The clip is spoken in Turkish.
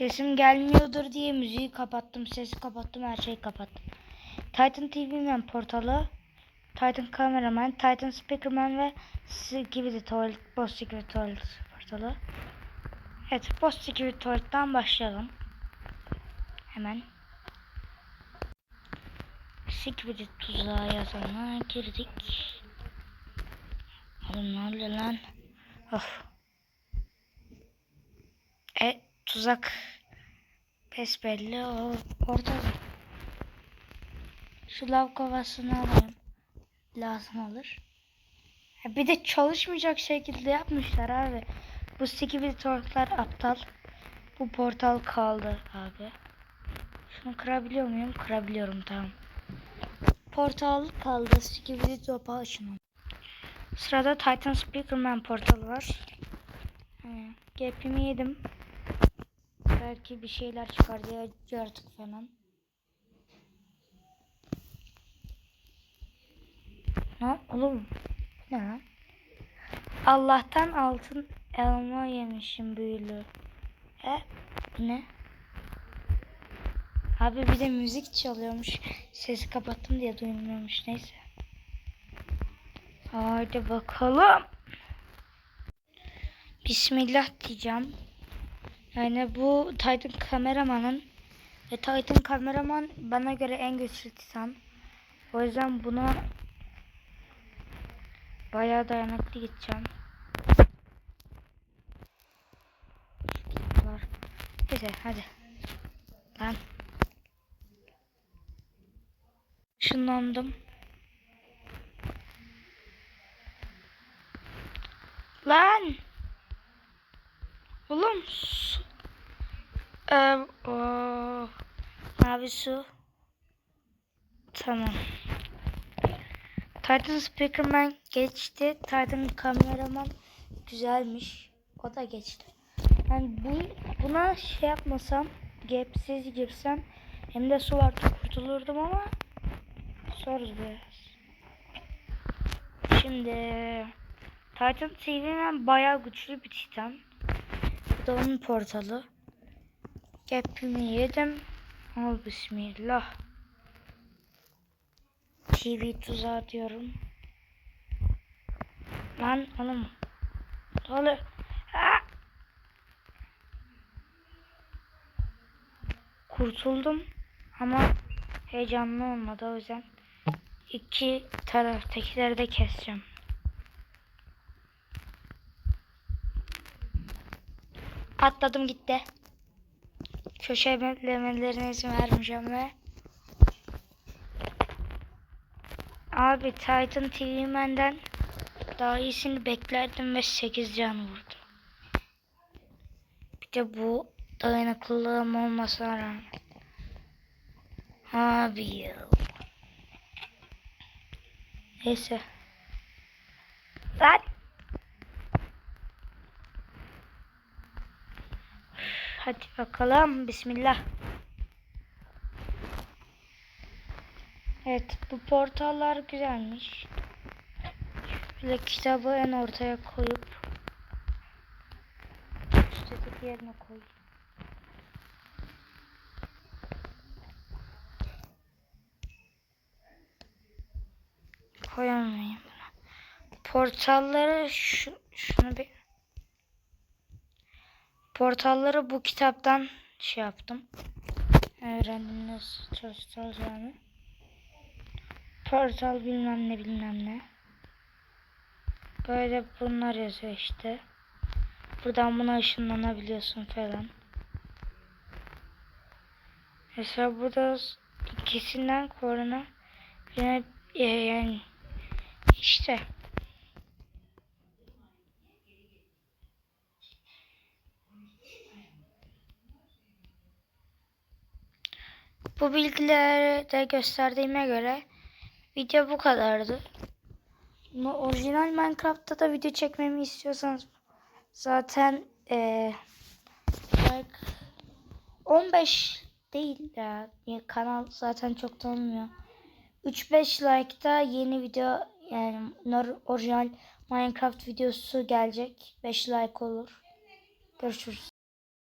Sesim gelmiyordur diye müziği kapattım, sesi kapattım, her şeyi kapattım. Titan TV Man portalı, Titan Cameraman, Titan Speakerman ve Security Toilet, Boss Security Toilet portalı. Evet, Boss Security Toilet'tan başlayalım. Hemen. Security tuzağı yazana girdik. Oğlum ne lan? Of. E tuzak pes belli o ortada. Şu lav kovasını alayım. Lazım olur. Bir de çalışmayacak şekilde yapmışlar abi. Bu skibidi torklar aptal. Bu portal kaldı abi. Şunu kırabiliyor muyum? Kırabiliyorum tamam. Portal kaldı. Skibidi topa şunu. Sırada Titan Speakerman portalı var. Gap'imi yedim. Belki bir şeyler çıkar diye yaratık falan. Ne oğlum? Ne? Allah'tan altın elma yemişim büyülü. E bu ne? Abi bir de müzik çalıyormuş. Sesi kapattım diye duyulmuyormuş. Neyse. Haydi bakalım. Bismillah diyeceğim. Yani bu Titan kameramanın ve Titan kameraman bana göre en güçlü titan. O yüzden buna bayağı dayanıklı gideceğim. Var. Neyse hadi. Lan. Işınlandım. Lan. Oğlum su. Ee, o. Mavi su. Tamam. Titan Speakerman geçti. Titan kameraman güzelmiş. O da geçti. Yani bu buna şey yapmasam, gapsiz girsem hem de su vardı kurtulurdum ama soruz biraz. Şimdi Titan TV'den bayağı güçlü bir titan. Bu portalı. Gap'imi yedim. Al bismillah. TV tuzağı diyorum. Lan oğlum. Aa! Kurtuldum ama heyecanlı olmadı o yüzden iki taraftakileri de keseceğim. Atladım gitti. Köşelemelerine izin vermeyeceğim ve Abi Titan TV Man'den daha iyisini beklerdim ve 8 can vurdu. Bir de bu dayanıklılığım olmasına rağmen. Abi ya. Neyse. Lan. Hadi bakalım. Bismillah. Evet bu portallar güzelmiş. Şöyle kitabı en ortaya koyup üstteki yerine koy. Koyamayayım. Portalları şu, şunu bir portalları bu kitaptan şey yaptım. Öğrendim nasıl çalışacağını. Portal bilmem ne bilmem ne. Böyle bunlar yazıyor işte. Buradan buna ışınlanabiliyorsun falan. Mesela burada ikisinden koruna yine e, yani işte bu bilgileri de gösterdiğime göre video bu kadardı. Ama Orijinal Minecraft'ta da video çekmemi istiyorsanız zaten eee like 15 değil ya. Ya Kanal zaten çok tanınmıyor. 3-5 like'ta yeni video yani orijinal Minecraft videosu gelecek. 5 like olur. Görüşürüz.